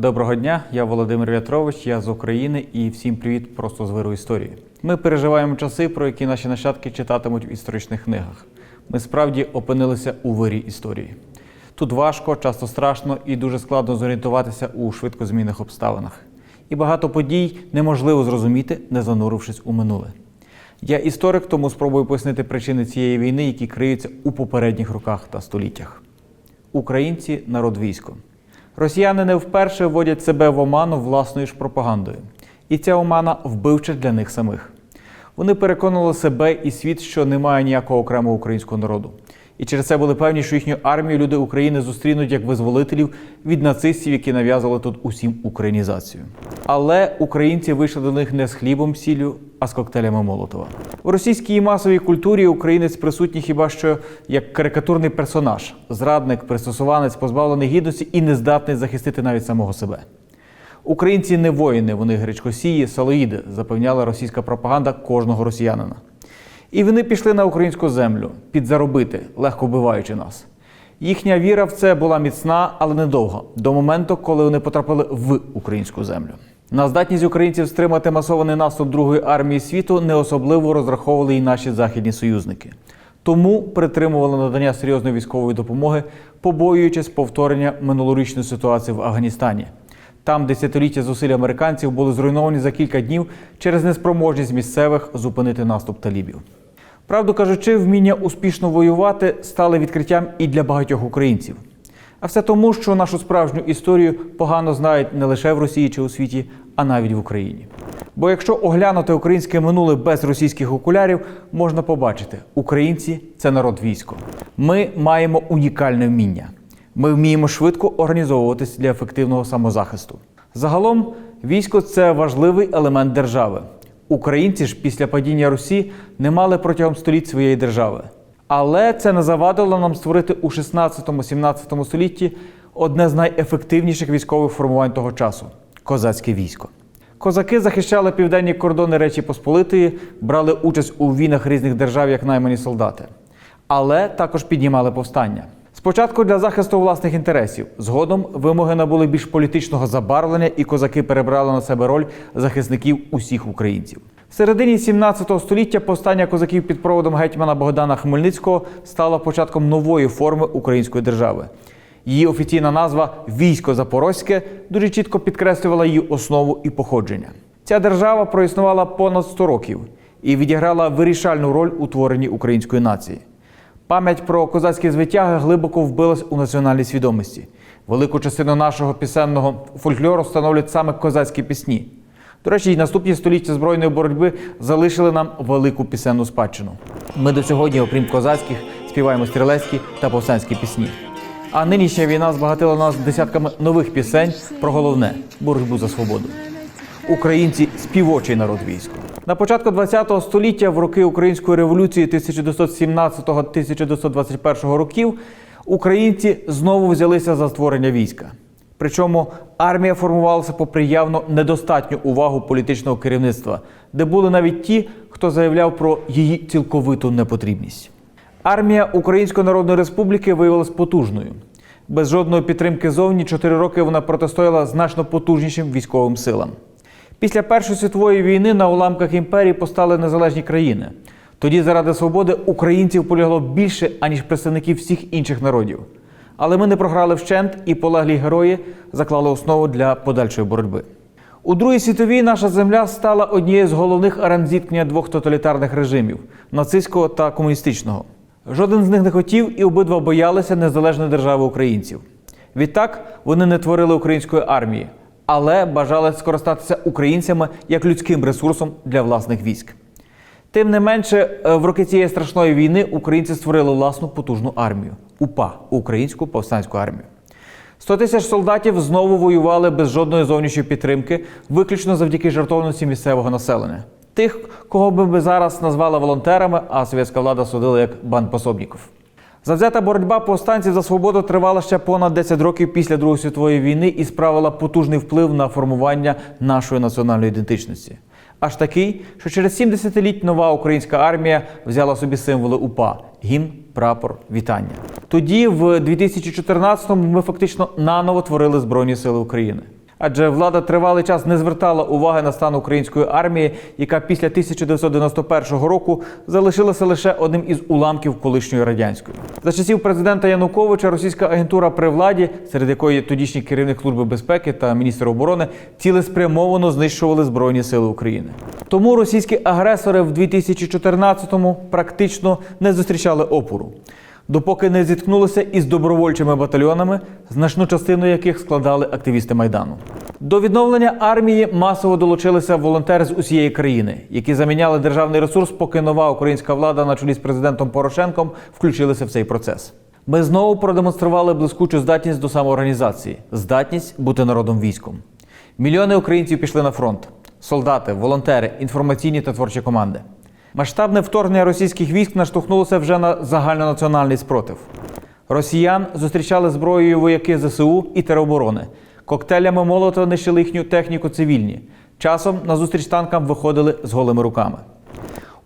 Доброго дня, я Володимир В'ятрович, я з України і всім привіт просто з виру історії. Ми переживаємо часи, про які наші нащадки читатимуть в історичних книгах. Ми справді опинилися у вирі історії. Тут важко, часто страшно і дуже складно зорієнтуватися у швидкозмінних обставинах. І багато подій неможливо зрозуміти, не занурившись у минуле. Я історик, тому спробую пояснити причини цієї війни, які криються у попередніх роках та століттях. Українці народ військо. Росіяни не вперше вводять себе в оману власною ж пропагандою. І ця омана вбивча для них самих. Вони переконали себе і світ, що немає ніякого окремого українського народу. І через це були певні, що їхню армію люди України зустрінуть як визволителів від нацистів, які нав'язували тут усім українізацію. Але українці вийшли до них не з хлібом сіллю, а з коктейлями Молотова. У російській масовій культурі українець присутній хіба що як карикатурний персонаж, зрадник, пристосуванець, позбавлений гідності і не здатний захистити навіть самого себе. Українці не воїни, вони гречкосії, салоїди, запевняла російська пропаганда кожного росіянина. І вони пішли на українську землю підзаробити, легко вбиваючи нас. Їхня віра в це була міцна, але недовго, до моменту, коли вони потрапили в українську землю. На здатність українців стримати масований наступ Другої армії світу не особливо розраховували і наші західні союзники. Тому притримували надання серйозної військової допомоги, побоюючись повторення минулорічної ситуації в Афганістані. Там десятиліття зусиль американців були зруйновані за кілька днів через неспроможність місцевих зупинити наступ талібів. Правду кажучи, вміння успішно воювати стали відкриттям і для багатьох українців. А все тому, що нашу справжню історію погано знають не лише в Росії чи у світі, а навіть в Україні. Бо якщо оглянути українське минуле без російських окулярів, можна побачити, українці це народ військо. Ми маємо унікальне вміння. Ми вміємо швидко організовуватись для ефективного самозахисту. Загалом, військо це важливий елемент держави. Українці ж після падіння Русі не мали протягом століть своєї держави. Але це не завадило нам створити у 16-17 столітті одне з найефективніших військових формувань того часу козацьке військо. Козаки захищали південні кордони Речі Посполитої, брали участь у війнах різних держав як наймані солдати, але також піднімали повстання. Спочатку для захисту власних інтересів, згодом вимоги набули більш політичного забарвлення, і козаки перебрали на себе роль захисників усіх українців. В середині 17 століття повстання козаків під проводом гетьмана Богдана Хмельницького стало початком нової форми української держави. Її офіційна назва Військо Запорозьке дуже чітко підкреслювала її основу і походження. Ця держава проіснувала понад 100 років і відіграла вирішальну роль у творенні української нації. Пам'ять про козацькі звитяги глибоко вбилась у національній свідомості. Велику частину нашого пісенного фольклору становлять саме козацькі пісні. До речі, й наступні століття збройної боротьби залишили нам велику пісенну спадщину. Ми до сьогодні, окрім козацьких, співаємо стрілецькі та повстанські пісні. А нинішня війна збагатила нас десятками нових пісень про головне боротьбу за свободу. Українці співочий народ військо. На початку ХХ століття, в роки Української революції 1917-1921 років, українці знову взялися за створення війська. Причому армія формувалася попри явно недостатню увагу політичного керівництва, де були навіть ті, хто заявляв про її цілковиту непотрібність. Армія Української Народної Республіки виявилась потужною. Без жодної підтримки зовні чотири роки вона протистояла значно потужнішим військовим силам. Після Першої світової війни на уламках імперії постали незалежні країни. Тоді заради свободи українців полягло більше, аніж представників всіх інших народів. Але ми не програли вщент, і полеглі герої заклали основу для подальшої боротьби. У Другій світовій наша земля стала однією з головних арен зіткнення двох тоталітарних режимів нацистського та комуністичного. Жоден з них не хотів і обидва боялися незалежної держави українців. Відтак вони не творили української армії, але бажали скористатися українцями як людським ресурсом для власних військ. Тим не менше, е, в роки цієї страшної війни українці створили власну потужну армію УПА Українську повстанську армію. 100 тисяч солдатів знову воювали без жодної зовнішньої підтримки, виключно завдяки жартовності місцевого населення. Тих, кого би ми зараз назвали волонтерами, а совєтська влада судила як бандпособників. Завзята боротьба повстанців за свободу тривала ще понад 10 років після Другої світової війни і справила потужний вплив на формування нашої національної ідентичності. Аж такий, що через 7 десятиліть нова українська армія взяла собі символи УПА гімн, прапор, вітання. Тоді, в 2014-му, ми фактично наново творили Збройні Сили України. Адже влада тривалий час не звертала уваги на стан української армії, яка після 1991 року залишилася лише одним із уламків колишньої радянської. За часів президента Януковича російська агентура при владі, серед якої тодішній керівник служби безпеки та міністр оборони, цілеспрямовано знищували збройні сили України. Тому російські агресори в 2014-му практично не зустрічали опору допоки не зіткнулися із добровольчими батальйонами, значну частину яких складали активісти майдану. До відновлення армії масово долучилися волонтери з усієї країни, які заміняли державний ресурс, поки нова українська влада на чолі з президентом Порошенком включилися в цей процес. Ми знову продемонстрували блискучу здатність до самоорганізації, здатність бути народом військом. Мільйони українців пішли на фронт: солдати, волонтери, інформаційні та творчі команди. Масштабне вторгнення російських військ наштовхнулося вже на загальнонаціональний спротив. Росіян зустрічали зброєю вояки ЗСУ і тероборони. Коктейлями Молотова нищили їхню техніку цивільні. Часом на зустріч танкам виходили з голими руками.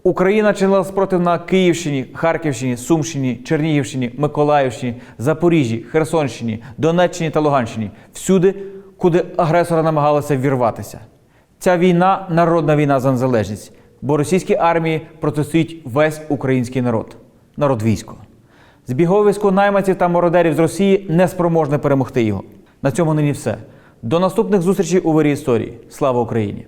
Україна чинила спротив на Київщині, Харківщині, Сумщині, Чернігівщині, Миколаївщині, Запоріжжі, Херсонщині, Донеччині та Луганщині всюди, куди агресора намагалися вірватися. Ця війна народна війна за незалежність, бо російській армії протистоїть весь український народ, народ військо. Збіговисько найманців та мародерів з Росії не спроможне перемогти його. На цьому нині все. До наступних зустрічей у вирі історії. Слава Україні!